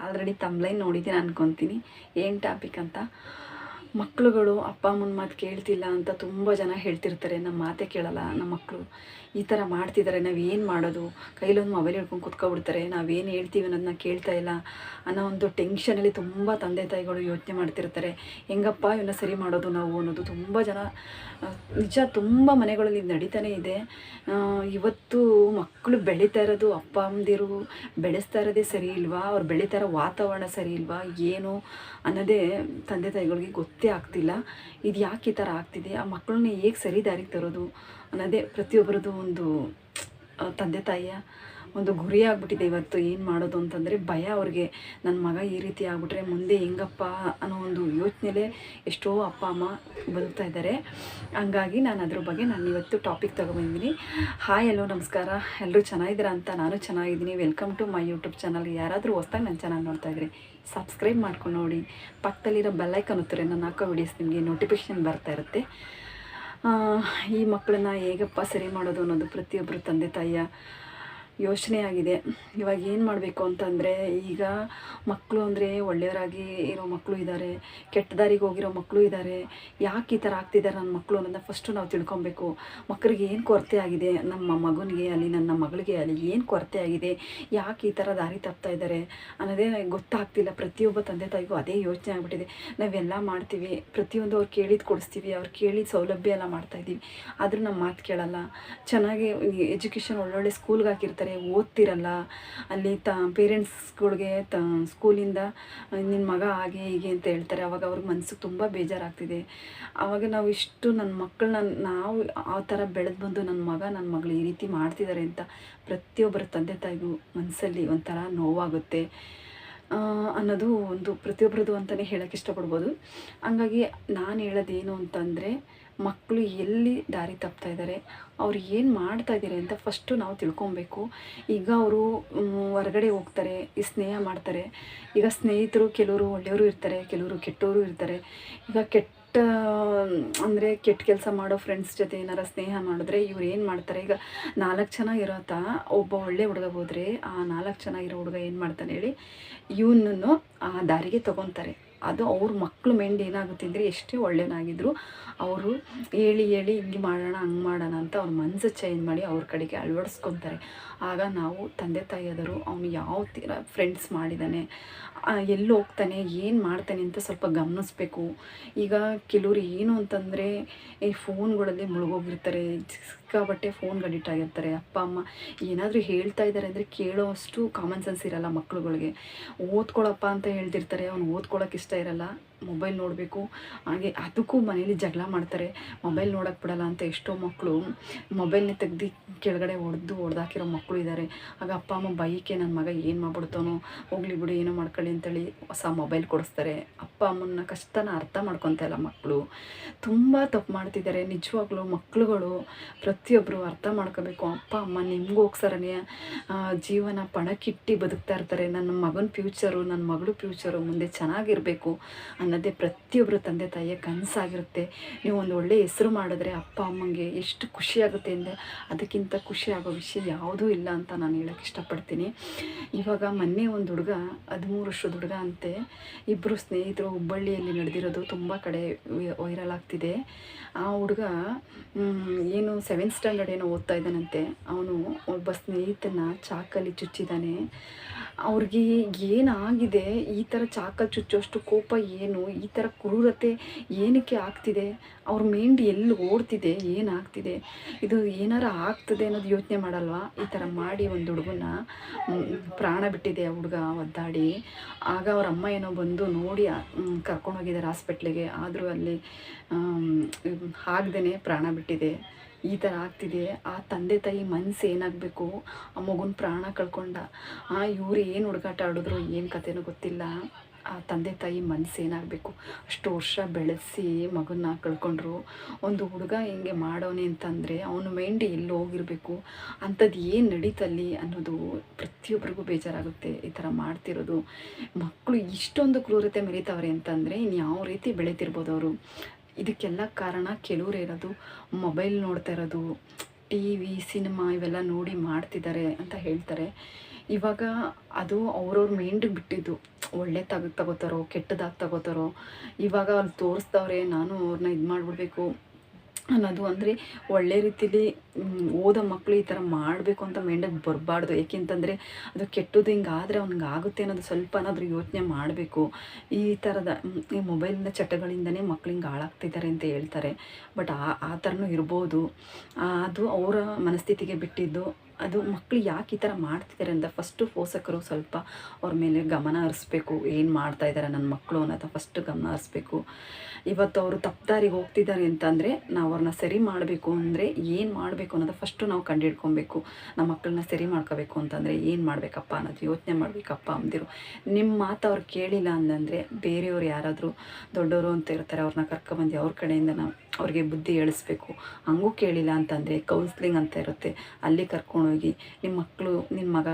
Already ತಮ್ಲೈನ್ ನೋಡಿದ್ದೀನಿ ಅನ್ಕೊತೀನಿ. ಏನು ಟಾಪಿಕ್ ಅಂತ? ಮಕ್ಕಳುಗಳು ಅಪ್ಪ ಅಮ್ಮನ ಮಾತು ಕೇಳ್ತಿಲ್ಲ ಅಂತ ತುಂಬ ಜನ ಹೇಳ್ತಿರ್ತಾರೆ ನಮ್ಮ ಮಾತೇ ಕೇಳಲ್ಲ ನಮ್ಮ ಮಕ್ಕಳು ಈ ಥರ ಮಾಡ್ತಿದ್ದಾರೆ ನಾವೇನು ಮಾಡೋದು? ಕೈಲೊಂದು ಮೊಬೈಲ್ ಹಿಡ್ಕೊಂಡು ಕುತ್ಕೊಬಿಡ್ತಾರೆ ನಾವೇನು ಹೇಳ್ತೀವಿ ಅನ್ನೋದನ್ನ ಕೇಳ್ತಾ ಇಲ್ಲ. ಅನ್ನೋ ಒಂದು ಟೆನ್ಷನಲ್ಲಿ ತುಂಬ ತಂದೆ ತಾಯಿಗಳು ಯೋಚನೆ ಮಾಡ್ತಿರ್ತಾರೆ. ಹೆಂಗಪ್ಪ ಇವನ್ನ ಸರಿ ಮಾಡೋದು ನಾವು? ಅನ್ನೋದು ತುಂಬ ಜನ, ನಿಜ ತುಂಬ ಮನೆಗಳಲ್ಲಿ ನಡೀತಾನೆ ಇದೆ. ಇವತ್ತು ಮಕ್ಕಳು ಬೆಳೀತಾ ಇರೋದು ಅಪ್ಪ ಅಮ್ಮದಿರು, ಬೆಳೆಸ್ತಾ ಇರೋದೇ ಸರಿ ಇಲ್ವಾ? ಅವ್ರು ಬೆಳೀತಾ ಇರೋ ವಾತಾವರಣ ಸರಿ ಇಲ್ವಾ? ಏನು? ಅನ್ನೋದೇ ತಂದೆ ತಾಯಿಗಳಿಗೆ ಗೊತ್ತೇ. ಆಗ್ತಿಲ್ಲ. ಇದು ಯಾಕೆ ಈ ಥರ ಆಗ್ತಿದೆ? ಆ ಮಕ್ಕಳನ್ನ ಹೇಗೆ ಸರಿ ದಾರಿಗೆ ತರೋದು? ಅನ್ನೋದೇ ಪ್ರತಿಯೊಬ್ಬರದ್ದು ಒಂದು ತಂದೆ ತಾಯಿಯ ಒಂದು ಗುರಿ ಆಗ್ಬಿಟ್ಟಿದೆ ಇವತ್ತು ಏನು ಮಾಡೋದು ಅಂತಂದರೆ ಭಯ ಅವ್ರಿಗೆ. ನನ್ನ ಮಗ ಈ ರೀತಿ ಆಗಿಬಿಟ್ರೆ ಮುಂದೆ ಹೆಂಗಪ್ಪ ಅನ್ನೋ ಒಂದು ಯೋಚನೆಲೇ ಎಷ್ಟೋ ಅಪ್ಪ, ಅಮ್ಮ ಬದುಕ್ತಾ ಇದ್ದಾರೆ. ಹಂಗಾಗಿ ನಾನು ಅದ್ರ ಬಗ್ಗೆ ನಾನು ಇವತ್ತು ಟಾಪಿಕ್ ತೊಗೊಬಂದಿದ್ದೀನಿ ಹಾಯ್ ಎಲ್ಲೋ ನಮಸ್ಕಾರ. ಎಲ್ಲರೂ ಚೆನ್ನಾಗಿದ್ದೀರಾ ಅಂತ ನಾನು ಚೆನ್ನಾಗಿದ್ದೀನಿ. Welcome to my YouTube channel ಯಾರಾದರೂ ಹೊಸ್ದಾಗಿ ನನ್ನ ಚೆನ್ನಾಗಿ ನೋಡ್ತಾ ಇದ್ರಿ ಸಬ್ಸ್ಕ್ರೈಬ್ ಮಾಡ್ಕೊಂಡು ನೋಡಿ. ಪಕ್ಕದಲ್ಲಿರೋ ಬೆಲ್ಲೈಕನ್ ಉತ್ತರ ನಾನು ಹಾಕೋ ವಿಡಿಯೋಸ್ ನಿಮಗೆ ನೋಟಿಫಿಕೇಶನ್ ಬರ್ತಾ ಇರುತ್ತೆ. ಈ ಮಕ್ಕಳನ್ನ ಹೇಗಪ್ಪ ಸರಿ ಮಾಡೋದು ಅನ್ನೋದು ಪ್ರತಿಯೊಬ್ಬರು ತಂದೆ ತಾಯಿಯ ಯೋಚನೆ ಆಗಿದೆ ಇವಾಗ ಏನು ಮಾಡಬೇಕು ಅಂತಂದರೆ, ಈಗ ಮಕ್ಕಳು ಅಂದರೆ ಒಳ್ಳೆಯವರಾಗಿ ಇರೋ ಮಕ್ಕಳು ಇದ್ದಾರೆ ಕೆಟ್ಟ ದಾರಿಗೆ ಹೋಗಿರೋ ಮಕ್ಕಳು ಇದ್ದಾರೆ ಯಾಕೆ ಈ ಥರ ಆಗ್ತಿದ್ದಾರೆ ನನ್ನ ಮಕ್ಕಳು ಅನ್ನೋದನ್ನ ಫಸ್ಟು ನಾವು ತಿಳ್ಕೊಬೇಕು. ಮಕ್ಕಳಿಗೆ ಏನು ಕೊರತೆ ಆಗಿದೆ? ನಮ್ಮ ಮಗನಿಗೆ ಅಲ್ಲಿ, ನನ್ನ ಮಗಳಿಗೆ ಅಲ್ಲಿ ಏನು ಕೊರತೆ ಆಗಿದೆ? ಯಾಕೆ ಈ ಥರ ದಾರಿ ತಪ್ತಾ ಇದ್ದಾರೆ ಅನ್ನೋದೇ ಗೊತ್ತಾಗ್ತಿಲ್ಲ. ಪ್ರತಿಯೊಬ್ಬ ತಂದೆ ತಾಯಿಗೂ ಅದೇ ಯೋಚನೆ ಆಗಿಬಿಟ್ಟಿದೆ. ನಾವೆಲ್ಲ ಮಾಡ್ತೀವಿ. ಪ್ರತಿಯೊಂದು ಅವ್ರು ಕೇಳಿದ್ದು ಕೊಡಿಸ್ತೀವಿ. ಅವ್ರು ಕೇಳಿದ ಸೌಲಭ್ಯ ಎಲ್ಲ ಮಾಡ್ತಾಯಿದ್ದೀವಿ ಆದರೂ ನಮ್ಮ ಮಾತು ಕೇಳಲ್ಲ. ಚೆನ್ನಾಗಿ ಎಜುಕೇಷನ್ ಒಳ್ಳೊಳ್ಳೆ ಸ್ಕೂಲ್ಗೆ ಹಾಕಿರ್ತಾರೆ. ಓದ್ತಿರಲ್ಲ, ಅಲ್ಲಿ ತ ಪೇರೆಂಟ್ಸ್ಗಳಿಗೆ ತ ಸ್ಕೂಲಿಂದ ನಿನ್ನ ಮಗ ಹಾಗೆ ಹೀಗೆ ಅಂತ ಹೇಳ್ತಾರೆ. ಅವಾಗ ಅವ್ರಿಗೆ ಮನ್ಸಿಗೆ ತುಂಬ ಬೇಜಾರಾಗ್ತಿದೆ. ಆವಾಗ ನಾವು ಇಷ್ಟು ನನ್ನ ಮಕ್ಕಳನ್ನ ನಾವು ಆ ಥರ ಬೆಳೆದು ಬಂದು ನನ್ನ ಮಗ ನನ್ನ ಮಗಳು ಈ ರೀತಿ ಮಾಡ್ತಿದ್ದಾರೆ ಅಂತ ಪ್ರತಿಯೊಬ್ಬರ ತಂದೆ ತಾಯಿಗೂ ಮನಸ್ಸಲ್ಲಿ ಒಂಥರ ನೋವಾಗುತ್ತೆ. ಅನ್ನೋದು ಒಂದು ಪ್ರತಿಯೊಬ್ಬರದು ಅಂತಲೇ ಹೇಳೋಕ್ಕೆ ಇಷ್ಟಪಡ್ಬೋದು. ಹಂಗಾಗಿ ನಾನು ಹೇಳೋದೇನು ಅಂತಂದರೆ ಮಕ್ಕಳು ಎಲ್ಲಿ ದಾರಿ ತಪ್ತಾ ಇದ್ದಾರೆ, ಅವ್ರು ಏನು ಮಾಡ್ತಾ ಇದ್ದಾರೆ ಅಂತ ಫಸ್ಟು ನಾವು ತಿಳ್ಕೊಬೇಕು. ಈಗ ಅವರು ಹೊರಗಡೆ ಹೋಗ್ತಾರೆ, ಈ ಸ್ನೇಹ ಮಾಡ್ತಾರೆ. ಈಗ ಸ್ನೇಹಿತರು ಕೆಲವರು ಒಳ್ಳೆಯವರು ಇರ್ತಾರೆ, ಕೆಲವರು ಕೆಟ್ಟವರು ಇರ್ತಾರೆ. ಈಗ ಕೆಟ್ಟ, ಅಂದರೆ ಕೆಟ್ಟ ಕೆಲಸ ಮಾಡೋ ಫ್ರೆಂಡ್ಸ್ ಜೊತೆ ಏನಾರ ಸ್ನೇಹ ಮಾಡಿದ್ರೆ ಇವ್ರು ಏನು ಮಾಡ್ತಾರೆ? ಈಗ ನಾಲ್ಕು ಜನ ಇರೋತ ಒಬ್ಬ ಒಳ್ಳೆ ಹುಡುಗ ಹೋದರೆ ಆ ನಾಲ್ಕು ಜನ ಇರೋ ಹುಡುಗ ಏನು ಮಾಡ್ತಾನೆ ಹೇಳಿ, ಇವನನ್ನು ಆ ದಾರಿಗೆ ತಗೊತಾರೆ. ಅದು ಅವ್ರ ಮಕ್ಕಳು ಮೆಂಡ್ ಏನಾಗುತ್ತಿದ್ರೆ ಎಷ್ಟೇ ಒಳ್ಳೆಯನಾಗಿದ್ರು ಅವರು ಹೇಳಿ ಹೇಳಿ ಹಿಂಗೆ ಮಾಡೋಣ, ಹಂಗೆ ಮಾಡೋಣ ಅಂತ ಅವ್ರ ಮನಸ್ಸು ಚೇಂಜ್ ಮಾಡಿ ಅವ್ರ ಕಡೆಗೆ ಅಳವಡಿಸ್ಕೊತಾರೆ. ಆಗ ನಾವು ತಂದೆ ತಾಯಿಯಾದರು ಅವನು ಯಾವ ಥರ ಫ್ರೆಂಡ್ಸ್ ಮಾಡಿದ್ದಾನೆ ಎಲ್ಲಿ ಹೋಗ್ತಾನೆ, ಏನು ಮಾಡ್ತಾನೆ ಅಂತ ಸ್ವಲ್ಪ ಗಮನಿಸ್ಬೇಕು. ಈಗ ಕೆಲವರು ಏನು ಅಂತಂದರೆ ಈ ಫೋನ್ಗಳಲ್ಲಿ ಮುಳುಗೋಗಿರ್ತಾರೆ ಸಿಕ್ಕಾಬಟ್ಟೆ ಫೋನ್ಗೆ ಅಡಿಕ್ಟ್ ಆಗಿರ್ತಾರೆ. ಅಪ್ಪ, ಅಮ್ಮ ಏನಾದರೂ ಹೇಳ್ತಾ ಇದ್ದಾರೆ ಅಂದರೆ ಕೇಳೋವಷ್ಟು ಕಾಮನ್ ಸೆನ್ಸ್ ಇರಲ್ಲ ಮಕ್ಕಳುಗಳಿಗೆ ಓದ್ಕೊಳಪ್ಪ ಅಂತ ಹೇಳ್ತಿರ್ತಾರೆ, ಅವ್ನು ಓದ್ಕೊಳಕ್ಕೆ ಇಷ್ಟ ಇರಲ್ಲ. ಮೊಬೈಲ್ ನೋಡಬೇಕು. ಹಾಗೆ ಅದಕ್ಕೂ ಮನೇಲಿ ಜಗಳ ಮಾಡ್ತಾರೆ. ಮೊಬೈಲ್ ನೋಡೋಕ್ಕೆ ಬಿಡಲ್ಲ ಅಂತ ಎಷ್ಟೋ ಮಕ್ಕಳು ಮೊಬೈಲ್ನೇ ತೆಗ್ದು ಕೆಳಗಡೆ ಹೊಡೆದು ಹೊಡೆದಾಕಿರೋ ಮಕ್ಕಳು ಇದ್ದಾರೆ ಆಗ ಅಪ್ಪ, ಅಮ್ಮ ಬೈಕೆ ನನ್ನ ಮಗ ಏನು ಮಾಡ್ಬಿಡ್ತಾನೋ, ಹೋಗ್ಲಿ ಬಿಡು, ಏನೋ ಮಾಡ್ಕೊಳ್ಳಿ ಅಂತೇಳಿ ಹೊಸ ಮೊಬೈಲ್ ಕೊಡಿಸ್ತಾರೆ. ಅಪ್ಪ ಅಮ್ಮನ ಕಷ್ಟನ ಅರ್ಥ ಮಾಡ್ಕೊತಾ ಇಲ್ಲ ಮಕ್ಕಳು ತುಂಬ ತಪ್ಪು ಮಾಡ್ತಿದ್ದಾರೆ. ನಿಜವಾಗ್ಲೂ ಮಕ್ಕಳುಗಳು ಪ್ರತಿಯೊಬ್ಬರು ಅರ್ಥ ಮಾಡ್ಕೋಬೇಕು. ಅಪ್ಪ, ಅಮ್ಮ ನಿಮಗೋಸ್ಕರನೇ ಜೀವನ ಪಣಕ್ಕಿಟ್ಟು ಬದುಕ್ತಾ ಇರ್ತಾರೆ. ನನ್ನ ಮಗನ ಫ್ಯೂಚರು ನನ್ನ ಮಗಳು ಫ್ಯೂಚರು ಮುಂದೆ ಚೆನ್ನಾಗಿರಬೇಕು. ಅನ್ನೋದೇ ಪ್ರತಿಯೊಬ್ಬರು ತಂದೆ ತಾಯಿಯ ಕನಸಾಗಿರುತ್ತೆ. ನೀವು ಒಂದು ಒಳ್ಳೆ ಹೆಸರು ಮಾಡಿದ್ರೆ ಅಪ್ಪ, ಅಮ್ಮಂಗೆ ಎಷ್ಟು ಖುಷಿಯಾಗುತ್ತೆ ಅಂದರೆ ಅದಕ್ಕಿಂತ ಖುಷಿ ಆಗೋ ವಿಷಯ ಯಾವುದೂ ಇಲ್ಲ ಅಂತ ನಾನು ಹೇಳೋಕ್ಕೆ ಇಷ್ಟಪಡ್ತೀನಿ. ಇವಾಗ ಮೊನ್ನೆ ಒಂದು ಹುಡುಗ, ಹದಿಮೂರು ವರ್ಷದ ಹುಡುಗ ಅಂತೆ ಇಬ್ಬರು ಸ್ನೇಹಿತರು ಹುಬ್ಬಳ್ಳಿಯಲ್ಲಿ ನಡೆದಿರೋದು ತುಂಬ ಕಡೆ ವೈರಲ್ ಆಗ್ತಿದೆ. ಆ ಹುಡುಗ ಏನು ಸೆವೆಂತ್ ಸ್ಟ್ಯಾಂಡರ್ಡ್ ಏನೋ ಓದ್ತಾ ಇದ್ದಾನಂತೆ. ಅವನು ಒಬ್ಬ ಸ್ನೇಹಿತನ ಚಾಕಲ್ಲಿ ಚುಚ್ಚಿದ್ದಾನೆ. ಅವ್ರಿಗೆ ಏನಾಗಿದೆ? ಈ ಥರ ಚಾಕಲ್ ಚುಚ್ಚೋಷ್ಟು ಕೋಪ ಏನು? ಈ ಥರ ಕ್ರೂರತೆ ಏನಕ್ಕೆ ಆಗ್ತಿದೆ? ಅವ್ರ ಮೈಂಡ್ ಎಲ್ಲಿ ಓಡ್ತಿದೆ? ಏನಾಗ್ತಿದೆ? ಇದು ಏನಾರ ಆಗ್ತದೆ ಅನ್ನೋದು ಯೋಚನೆ ಮಾಡಲ್ವಾ? ಈ ಥರ ಮಾಡಿ ಒಂದು ಹುಡುಗನ ಪ್ರಾಣ ಬಿಟ್ಟಿದೆ ಆ ಹುಡುಗ ಒದ್ದಾಡಿ. ಆಗ ಅವ್ರ ಅಮ್ಮ ಏನೋ ಬಂದು ನೋಡಿ ಕರ್ಕೊಂಡೋಗಿದ್ದಾರೆ ಹಾಸ್ಪಿಟ್ಲಿಗೆ ಆದರೂ ಅಲ್ಲಿ ಆಗ್ದೇ ಪ್ರಾಣ ಬಿಟ್ಟಿದೆ. ಈ ಥರ ಆಗ್ತಿದೆ. ಆ ತಂದೆ ತಾಯಿ ಮನಸ್ಸು ಏನಾಗಬೇಕು? ಆ ಮಗುನ ಪ್ರಾಣ ಕಳ್ಕೊಂಡ. ಆ ಇವ್ರು ಏನು ಹುಡುಗಾಟ ಆಡಿದ್ರು ಏನು ಕಥೆನೂ ಗೊತ್ತಿಲ್ಲ. ಆ ತಂದೆ ತಾಯಿ ಮನಸ್ಸು ಏನಾಗಬೇಕು? ಅಷ್ಟು ವರ್ಷ ಬೆಳೆಸಿ ಮಗನ್ನ ಕಳ್ಕೊಂಡ್ರು. ಒಂದು ಹುಡುಗ ಹಿಂಗೆ ಮಾಡೋನೆ ಅಂತಂದರೆ ಅವನ ಮೈಂಡ್ ಎಲ್ಲಿ ಹೋಗಿರಬೇಕು? ಅಂಥದ್ದು ಏನು ನಡೀತಲ್ಲಿ ಅನ್ನೋದು ಪ್ರತಿಯೊಬ್ಬರಿಗೂ ಬೇಜಾರಾಗುತ್ತೆ ಈ ಥರ ಮಾಡ್ತಿರೋದು. ಮಕ್ಕಳು ಇಷ್ಟೊಂದು ಕ್ರೂರತೆ ಮೆರೀತಾವ್ರೆ ಅಂತಂದರೆ ಇನ್ನು ಯಾವ ರೀತಿ ಬೆಳೀತಿರ್ಬೋದು ಅವರು. ಇದಕ್ಕೆಲ್ಲ ಕಾರಣ ಕೆಲವ್ರು ಇರೋದು, ಮೊಬೈಲ್ ನೋಡ್ತಾ ಇರೋದು, ಟಿ ವಿ, ಸಿನಿಮಾ ಇವೆಲ್ಲ ನೋಡಿ ಮಾಡ್ತಿದ್ದಾರೆ ಅಂತ ಹೇಳ್ತಾರೆ. ಇವಾಗ ಅದು ಅವ್ರವ್ರ ಮೈಂಡಿಗೆ ಬಿಟ್ಟಿದ್ದು. ಒಳ್ಳೆ ತಗ ತಗೋತಾರೋ, ಕೆಟ್ಟದಾಗಿ ತಗೋತಾರೋ. ಇವಾಗ ಅಲ್ಲಿ ತೋರಿಸ್ತವ್ರೆ ನಾನು ಅವ್ರನ್ನ ಇದು ಮಾಡಿಬಿಡ್ಬೇಕು. ಅನ್ನೋದು ಅಂದರೆ ಒಳ್ಳೆ ರೀತಿಲಿ ಓದೋ ಮಕ್ಕಳು ಈ ಥರ ಮಾಡಬೇಕು ಅಂತ ಮೈಂಡಿಗೆ ಬರಬಾರ್ದು. ಏಕೆಂತಂದರೆ ಅದು ಕೆಟ್ಟದ್ದು ಹಿಂಗೆ ಆದರೆ ಅವ್ನಿಗೆ ಆಗುತ್ತೆ ಅನ್ನೋದು ಸ್ವಲ್ಪ ಏನಾದರೂ ಯೋಚನೆ ಮಾಡಬೇಕು. ಈ ಥರದ ಈ ಮೊಬೈಲಿಂದ ಚಟಗಳಿಂದನೇ ಮಕ್ಳು ಹಿಂಗೆ ಹಾಳಾಗ್ತಿದ್ದಾರೆ ಅಂತ ಹೇಳ್ತಾರೆ. ಬಟ್ ಆ ಆ ಥರನೂ ಇರ್ಬೋದು. ಅದು ಅವರ ಮನಸ್ಥಿತಿಗೆ ಬಿಟ್ಟಿದ್ದು. ಅದು ಮಕ್ಕಳು ಯಾಕೆ ಈ ಥರ ಮಾಡ್ತಿದ್ದಾರೆ ಅಂತ ಫಸ್ಟು ಪೋಷಕರು ಸ್ವಲ್ಪ ಅವ್ರ ಮೇಲೆ ಗಮನ ಹರಿಸ್ಬೇಕು. ಏನು ಮಾಡ್ತಾ ಇದ್ದಾರೆ ನನ್ನ ಮಕ್ಕಳು ಅನ್ನೋದು ಫಸ್ಟ್ ಗಮನ ಹರಿಸ್ಬೇಕು. ಇವತ್ತು ಅವರು ತಪ್ಪದಾರಿಗೆ ಹೋಗ್ತಿದ್ದಾರೆ ಅಂತಂದರೆ ನಾವು ಅವ್ರನ್ನ ಸರಿ ಮಾಡಬೇಕು ಅಂದರೆ ಏನು ಮಾಡಬೇಕು ಅನ್ನೋದು ಫಸ್ಟು ನಾವು ಕಂಡುಹಿಡ್ಕೊಬೇಕು ನಮ್ಮ ಮಕ್ಕಳನ್ನ ಸರಿ ಮಾಡ್ಕೋಬೇಕು ಅಂತಂದರೆ ಏನು ಮಾಡಬೇಕಪ್ಪ ಅನ್ನೋದು ಯೋಚನೆ ಮಾಡಬೇಕಪ್ಪ ಅಂದಿರು. ನಿಮ್ಮ ಮಾತು ಅವ್ರು ಕೇಳಿಲ್ಲ ಅಂತಂದರೆ ಬೇರೆಯವ್ರು ಯಾರಾದರೂ ದೊಡ್ಡವರು ಅಂತ ಇರ್ತಾರೆ ಅವ್ರನ್ನ ಕರ್ಕೊಬಂದು ಅವ್ರ ಕಡೆಯಿಂದ ನಾವು ಅವ್ರಿಗೆ ಬುದ್ಧಿ ಹೇಳಿಸ್ಬೇಕು. ಹಂಗೂ ಕೇಳಿಲ್ಲ ಅಂತಂದರೆ ಕೌನ್ಸ್ಲಿಂಗ್ ಅಂತ ಇರುತ್ತೆ. ಅಲ್ಲಿ ಕರ್ಕೊಂಡೋಗಿ ನಿಮ್ಮ ಮಕ್ಕಳು ನಿಮ್ಮ ಮಗ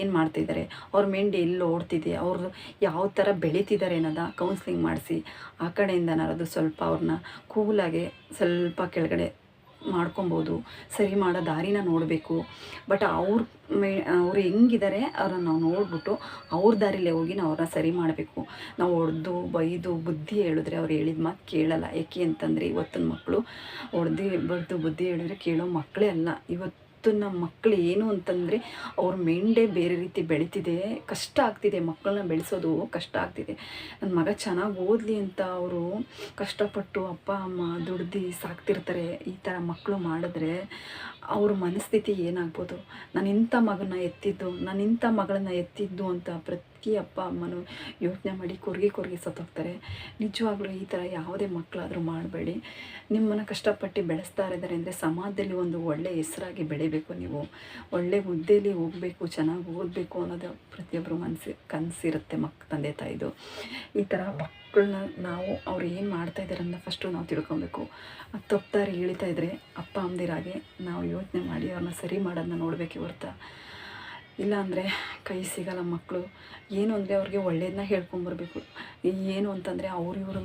ಏನು ಮಾಡ್ತಿದ್ದಾರೆ ಅವ್ರ ಮೆಂಡಿ ಎಲ್ಲಿ ಓಡ್ತಿದೆ? ಅವ್ರದ್ದು ಯಾವ ಥರ ಬೆಳೀತಿದ್ದಾರೆ ಅನ್ನೋದ ಕೌನ್ಸ್ಲಿಂಗ್ ಮಾಡಿಸಿ. ಆ ಕಡೆಯಿಂದನಾರದು ಸ್ವಲ್ಪ ಅವ್ರನ್ನ ಕೂಲಾಗೆ ಸ್ವಲ್ಪ ಕೆಳಗಡೆ ಮಾಡ್ಕೊಬೋದು, ಸರಿ ಮಾಡೋ ದಾರಿನ ನೋಡಬೇಕು. ಬಟ್ ಅವ್ರ ಮೇ, ಅವ್ರು ಹೆಂಗಿದ್ದಾರೆ ಅವ್ರನ್ನ ನಾವು ನೋಡಿಬಿಟ್ಟು ಅವ್ರ ದಾರಿಲೇ ಹೋಗಿ ನಾವು ಅವ್ರನ್ನ ಸರಿ ಮಾಡಬೇಕು. ನಾವು ಹೊಡೆದು, ಬೈದು, ಬುದ್ಧಿ ಹೇಳಿದ್ರೆ ಅವ್ರು ಹೇಳಿದ ಮಾತು ಕೇಳಲ್ಲ. ಯಾಕೆ ಅಂತಂದರೆ ಇವತ್ತಿನ ಮಕ್ಕಳು ಹೊಡೆದು, ಬಡ್ದು, ಬುದ್ಧಿ ಹೇಳಿದ್ರೆ ಕೇಳೋ ಮಕ್ಕಳೇ ಅಲ್ಲ. ಇವತ್ತು ನಮ್ಮ ಮಕ್ಕಳು ಏನು ಅಂತಂದರೆ ಅವ್ರ ಮೆಂಡೆ ಬೇರೆ ರೀತಿ ಬೆಳೀತಿದೆ. ಕಷ್ಟ ಆಗ್ತಿದೆ ಮಕ್ಕಳನ್ನ ಬೆಳೆಸೋದು, ಕಷ್ಟ ಆಗ್ತಿದೆ. ನನ್ನ ಮಗ ಚೆನ್ನಾಗಿ ಓದಲಿ ಅಂತ ಅವರು ಕಷ್ಟಪಟ್ಟು ಅಪ್ಪ, ಅಮ್ಮ ದುಡ್ದು ಸಾಕ್ತಿರ್ತಾರೆ. ಈ ಥರ ಮಕ್ಕಳು ಮಾಡಿದ್ರೆ ಅವ್ರ ಮನಸ್ಥಿತಿ ಏನಾಗ್ಬೋದು? ನಾನು ಇಂಥ ಮಗನ ಎತ್ತಿದ್ದು, ನಾನು ಇಂಥ ಮಗಳನ್ನ ಎತ್ತಿದ್ದು ಅಂತ ಪ್ರತಿ ಅಪ್ಪ, ಅಮ್ಮನೂ ಯೋಚನೆ ಮಾಡಿ ಕೊರ್ಗಿ ಕೊರ್ಗಿ ಸತ್ತೋಗ್ತಾರೆ. ನಿಜವಾಗ್ಲೂ ಈ ಥರ ಯಾವುದೇ ಮಕ್ಕಳಾದರೂ ಮಾಡಬೇಡಿ. ನಿಮ್ಮನ್ನು ಕಷ್ಟಪಟ್ಟು ಬೆಳೆಸ್ತಾ ಇದ್ದಾರೆ ಅಂದರೆ ಸಮಾಜದಲ್ಲಿ ಒಂದು ಒಳ್ಳೆ ಹೆಸರಾಗಿ ಬೆಳಿಬೇಕು ನೀವು. ಒಳ್ಳೆ ಹುದ್ದೆಯಲ್ಲಿ ಹೋಗಬೇಕು, ಚೆನ್ನಾಗಿ ಓದಬೇಕು ಅನ್ನೋದು ಪ್ರತಿಯೊಬ್ಬರು ಮನಸ್ಸು ಕನಸಿರುತ್ತೆ ಮಕ್, ತಂದೆ ತಾಯಿದು. ಈ ಥರ ಮಕ್ಕಳನ್ನ ನಾವು ಅವ್ರು ಏನು ಮಾಡ್ತಾ ಇದ್ದಾರೆ ಅಂತ ಫಸ್ಟು ನಾವು ತಿಳ್ಕೊಬೇಕು. ಅದು ತಪ್ಪದಾರಿ ಇಳಿತಾ ಇದ್ದರೆ ಅಪ್ಪ, ಅಮ್ಮದಿರಾಗೆ ನಾವು ಯೋಚನೆ ಮಾಡಿ ಅವ್ರನ್ನ ಸರಿ ಮಾಡೋದನ್ನ ನೋಡಬೇಕು ಹೊರ್ತು. ಇಲ್ಲಾಂದರೆ ಕೈ ಸಿಗಲ್ಲ ಮಕ್ಕಳು ಏನು ಅಂದರೆ ಅವ್ರಿಗೆ ಒಳ್ಳೇದನ್ನ ಹೇಳ್ಕೊಂಬರ್ಬೇಕು. ಏನು ಅಂತಂದರೆ ಅವ್ರು ಇವರು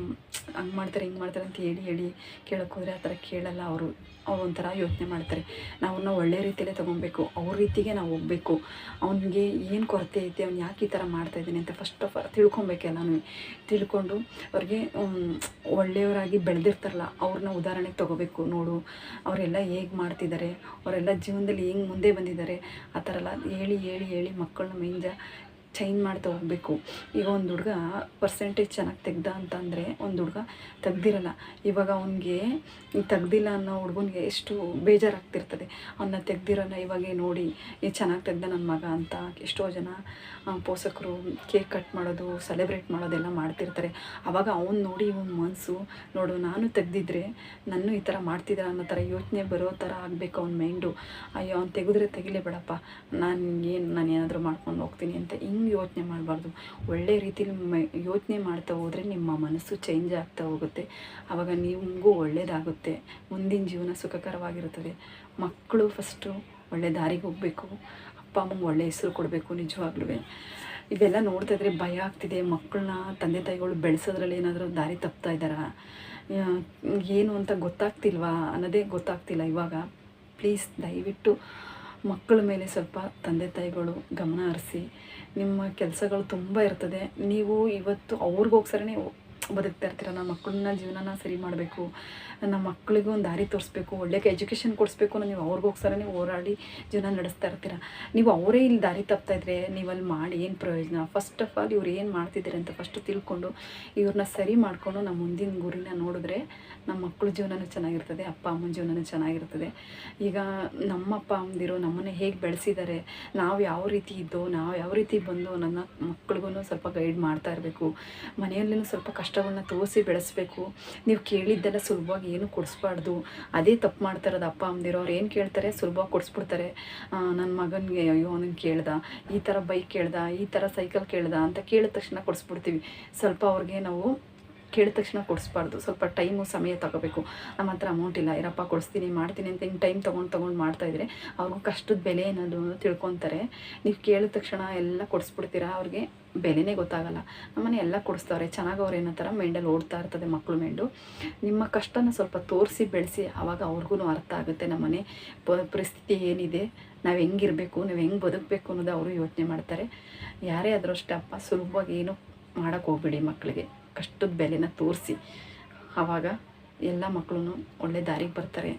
ಹಂಗೆ ಮಾಡ್ತಾರೆ, ಹಿಂಗೆ ಮಾಡ್ತಾರೆ ಅಂತ ಹೇಳಿ ಹೇಳಿ ಕೇಳಕ್ಕೆ ಹೋದರೆ ಆ ಥರ ಕೇಳಲ್ಲ ಅವರು. ಅವ್ರು ಒಂಥರ ಯೋಚನೆ ಮಾಡ್ತಾರೆ. ನಾವು ಅವ್ರನ್ನ ಒಳ್ಳೆ ರೀತಿಯಲ್ಲೇ ತೊಗೊಬೇಕು. ಅವ್ರ ರೀತಿಗೆ ನಾವು ಹೋಗಬೇಕು. ಅವನಿಗೆ ಏನು ಕೊರತೆ ಐತೆ, ಅವ್ನು ಯಾಕೆ ಈ ಥರ ಮಾಡ್ತಾಯಿದ್ದೀನಿ ಅಂತ ಫಸ್ಟ್ ಆಫ್ ಆಲ್ ನಾನು ತಿಳ್ಕೊಂಡು ಅವ್ರಿಗೆ ಒಳ್ಳೆಯವರಾಗಿ ಬೆಳೆದಿರ್ತಾರಲ್ಲ ಅವ್ರನ್ನ ಉದಾಹರಣೆಗೆ ತೊಗೋಬೇಕು. ನೋಡು, ಅವರೆಲ್ಲ ಹೇಗೆ ಮಾಡ್ತಿದ್ದಾರೆ, ಅವರೆಲ್ಲ ಜೀವನದಲ್ಲಿ ಹೆಂಗೆ ಮುಂದೆ ಬಂದಿದ್ದಾರೆ, ಆ ಥರ ಎಲ್ಲ ಹೇಳಿ ಹೇಳಿ ಹೇಳಿ ಮಕ್ಕಳನ್ನ ಮೈಂಡ ಚೇಂಜ್ ಮಾಡ್ತಾ ಹೋಗಬೇಕು. ಈಗ ಒಂದು ಹುಡುಗ ಪರ್ಸೆಂಟೇಜ್ ಚೆನ್ನಾಗಿ ತೆಗ್ದ ಅಂತಂದರೆ ಒಂದು ಹುಡುಗ ತೆಗ್ದಿರಲ್ಲ. ಇವಾಗ ಅವನಿಗೆ ತೆಗ್ದಿಲ್ಲ ಅನ್ನೋ ಹುಡುಗನಿಗೆ ಎಷ್ಟು ಬೇಜಾರಾಗ್ತಿರ್ತದೆ. ಅವನ್ನ ತೆಗ್ದಿರಲ್ಲ ಇವಾಗ ನೋಡಿ, ಈ ಚೆನ್ನಾಗಿ ತೆಗ್ದ ನನ್ನ ಮಗ ಅಂತ ಎಷ್ಟೋ ಜನ ಪೋಷಕರು ಕೇಕ್ ಕಟ್ ಮಾಡೋದು ಸೆಲೆಬ್ರೇಟ್ ಮಾಡೋದೆಲ್ಲ ಮಾಡ್ತಿರ್ತಾರೆ. ಆವಾಗ ಅವ್ನು ನೋಡಿ ಇವನ ಮನಸ್ಸು ನೋಡು, ನಾನು ತೆಗ್ದಿದ್ರೆ ನನ್ನ ಈ ಥರ ಮಾಡ್ತಿದ್ರ ಅನ್ನೋ ಥರ ಯೋಚನೆ ಬರೋ ಥರ ಆಗಬೇಕು ಅವ್ನ ಮೈಂಡು ಅಯ್ಯೋ, ಅವ್ನು ತೆಗೆದ್ರೆ ತೆಗಿಲೇ ಬೇಡಪ್ಪ ನಾನು ಏನು, ನಾನು ಏನಾದರೂ ಮಾಡ್ಕೊಂಡು ಹೋಗ್ತೀನಿ ಅಂತ ಹಿಂಗೆ ಯೋಚನೆ ಮಾಡಬಾರ್ದು. ಒಳ್ಳೆ ರೀತಿಲಿ ಮೈ, ಯೋಚನೆ ಮಾಡ್ತಾ ಹೋದರೆ ನಿಮ್ಮ ಮನಸ್ಸು ಚೇಂಜ್ ಆಗ್ತಾ ಹೋಗುತ್ತೆ. ಆವಾಗ ನಿಮಗೂ ಒಳ್ಳೆಯದಾಗುತ್ತೆ ಮುಂದಿನ ಜೀವನ ಸುಖಕರವಾಗಿರುತ್ತದೆ. ಮಕ್ಕಳು ಫಸ್ಟು ಒಳ್ಳೆ ದಾರಿಗೆ ಹೋಗಬೇಕು. ಅಪ್ಪ, ಅಮ್ಮಂಗೆ ಒಳ್ಳೆ ಹೆಸರು ಕೊಡಬೇಕು ನಿಜವಾಗ್ಲೂ ಇವೆಲ್ಲ ನೋಡ್ತಾ ಇದ್ರೆ ಭಯ ಆಗ್ತಿದೆ. ಮಕ್ಕಳನ್ನ ತಂದೆ ತಾಯಿಗಳು ಬೆಳೆಸೋದ್ರಲ್ಲಿ ಏನಾದರೂ ದಾರಿ ತಪ್ತಾ ಇದ್ದಾರಾ? ಏನು ಅಂತ ಗೊತ್ತಾಗ್ತಿಲ್ವಾ? ಅನ್ನೋದೇ ಗೊತ್ತಾಗ್ತಿಲ್ಲ ಇವಾಗ. ಪ್ಲೀಸ್ ದಯವಿಟ್ಟು ಮಕ್ಕಳ ಮೇಲೆ ಸ್ವಲ್ಪ ತಂದೆ ತಾಯಿಗಳು ಗಮನ ಹರಿಸಿ. ನಿಮ್ಮ ಕೆಲಸಗಳು ತುಂಬ ಇರ್ತದೆ. ನೀವು ಇವತ್ತು ಅವ್ರಿಗೋಸ್ಕರನೇ ಬದುಕ್ತಾ ಇರ್ತೀರ ನಮ್ಮ ಮಕ್ಕಳನ್ನ ಜೀವನನ ಸರಿ ಮಾಡಬೇಕು ನಮ್ಮ ಮಕ್ಕಳಿಗೂ ಒಂದು ದಾರಿ ತೋರಿಸ್ಬೇಕು ಒಳ್ಳೆ ಎಜುಕೇಷನ್ ಕೊಡಿಸ್ಬೇಕು ಅನ್ನೋ ನೀವು ಅವ್ರಿಗೋಸ್ಕರನೇ ಹೋರಾಡಿ ಜೀವನ ನಡೆಸ್ತಾ ಇರ್ತೀರ. ನೀವು ಅವರೇ ಇಲ್ಲಿ ದಾರಿ ತಪ್ತಾ ಇದ್ರೆ ನೀವು ಅಲ್ಲಿ ಮಾಡಿ ಏನು ಪ್ರಯೋಜನ? ಫಸ್ಟ್ ಆಫ್ ಆಲ್ ಇವ್ರು ಏನು ಮಾಡ್ತಿದ್ದಾರೆ ಅಂತ ಫಸ್ಟು ತಿಳ್ಕೊಂಡು ಇವ್ರನ್ನ ಸರಿ ಮಾಡಿಕೊಂಡು ನಮ್ಮ ಮುಂದಿನ ಗುರಿನ ನೋಡಿದ್ರೆ ನಮ್ಮ ಮಕ್ಕಳ ಜೀವನನೂ ಚೆನ್ನಾಗಿರ್ತದೆ, ಅಪ್ಪ ಅಮ್ಮನ ಜೀವನನೂ ಚೆನ್ನಾಗಿರ್ತದೆ. ಈಗ ನಮ್ಮ ಅಪ್ಪ ಅಮ್ಮದಿರು ನಮ್ಮನ್ನೇ ಹೇಗೆ ಬೆಳೆಸಿದ್ದಾರೆ ನಾವು ಯಾವ ರೀತಿ ಇದ್ದೋ, ನಾವು ಯಾವ ರೀತಿ ಬಂದು ನನ್ನ ಮಕ್ಳಿಗೂ ಸ್ವಲ್ಪ ಗೈಡ್ ಮಾಡ್ತಾ ಇರಬೇಕು. ಮನೆಯಲ್ಲೂ ಸ್ವಲ್ಪ ಕಷ್ಟಗಳನ್ನ ತೋರಿಸಿ ಬೆಳೆಸಬೇಕು. ನೀವು ಕೇಳಿದ್ದೆಲ್ಲ ಸುಲಭವಾಗಿ ಏನು ಕೊಡಿಸ್ಬಾರ್ದು. ಅದೇ ತಪ್ಪು ಮಾಡ್ತಾರದು ಅಪ್ಪ, ಅಮ್ಮದಿರೋರು ಏನು ಕೇಳ್ತಾರೆ? ಸುಲಭವಾಗಿ ಕೊಡಿಸ್ಬಿಡ್ತಾರೆ. ನನ್ನ ಮಗನಿಗೆ ಅಯ್ಯೋ, ಅವನಿಗೆ ಕೇಳ್ದ. ಈ ಥರ ಬೈಕ್ ಕೇಳ್ದ, ಈ ಥರ ಸೈಕಲ್ ಕೇಳ್ದ ಅಂತ ಕೇಳಿದ ತಕ್ಷಣ ಕೊಡಿಸ್ಬಿಡ್ತೀವಿ. ಸ್ವಲ್ಪ ಅವ್ರಿಗೆ ನಾವು ಕೇಳಿದ ತಕ್ಷಣ ಕೊಡಿಸ್ಬಾರ್ದು. ಸ್ವಲ್ಪ ಟೈಮು, ಸಮಯ ತಗೋಬೇಕು. ನಮ್ಮ ಹತ್ರ ಅಮೌಂಟ್ ಇಲ್ಲ. ಇರಪ್ಪ, ಕೊಡಿಸ್ತೀನಿ, ಮಾಡ್ತೀನಿ ಅಂತ ಹಿಂಗೆ ಟೈಮ್ ತೊಗೊಂಡು ತೊಗೊಂಡು ಮಾಡ್ತಾಯಿದ್ರೆ ಅವ್ರಿಗೂ ಕಷ್ಟದ ಬೆಲೆ ಅನ್ನೋದು ತಿಳ್ಕೊತಾರೆ. ನೀವು ಕೇಳಿದ ತಕ್ಷಣ ಎಲ್ಲ ಕೊಡಿಸ್ಬಿಡ್ತೀರಾ? ಅವ್ರಿಗೆ ಬೆಲೆನೇ ಗೊತ್ತಾಗಲ್ಲ. ನಮ್ಮನೆ ಎಲ್ಲ ಕೊಡಿಸ್ತವ್ರೆ. ಅವ್ರು ಏನೋ ಥರ ಮೆಂಡಲ್ಲಿ ಓಡ್ತಾ ಇರ್ತದೆ ಮಕ್ಕಳು ಮೆಂಡು ನಿಮ್ಮ ಕಷ್ಟನ ಸ್ವಲ್ಪ ತೋರಿಸಿ, ಬೆಳೆಸಿ ಆವಾಗ ಅವ್ರಿಗೂ ಅರ್ಥ ಆಗುತ್ತೆ. ನಮ್ಮನೆ ಪರಿಸ್ಥಿತಿ ಏನಿದೆ? ನಾವು ಹೆಂಗಿರಬೇಕು ನಾವು ಹೆಂಗೆ ಬದುಕಬೇಕು ಅನ್ನೋದು ಅವರು ಯೋಚನೆ ಮಾಡ್ತಾರೆ. ಯಾರೇ ಆದರೂ ಅಷ್ಟೇ ಅಪ್ಪ, ಸುಲಭವಾಗಿ ಏನು ಮಾಡೋಕ್ಕೆ ಹೋಗ್ಬೇಡಿ ಮಕ್ಕಳಿಗೆ ಕಷ್ಟದ ಬೆಲೆನ ತೋರಿಸಿ ಆವಾಗ ಎಲ್ಲ ಮಕ್ಕಳು ಒಳ್ಳೆ ದಾರಿಗೆ ಬರ್ತಾರೆ.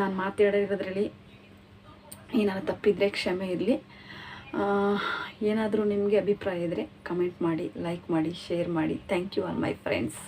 ನಾನು ಮಾತಾಡಿರೋದ್ರಲ್ಲಿ ಏನಾದ್ರು ತಪ್ಪಿದರೆ ಕ್ಷಮೆ ಇರಲಿ. ಏನಾದರೂ ನಿಮಗೆ ಅಭಿಪ್ರಾಯ ಇದ್ದರೆ ಕಮೆಂಟ್ ಮಾಡಿ ಲೈಕ್ ಮಾಡಿ ಶೇರ್ ಮಾಡಿ. Thank you all my friends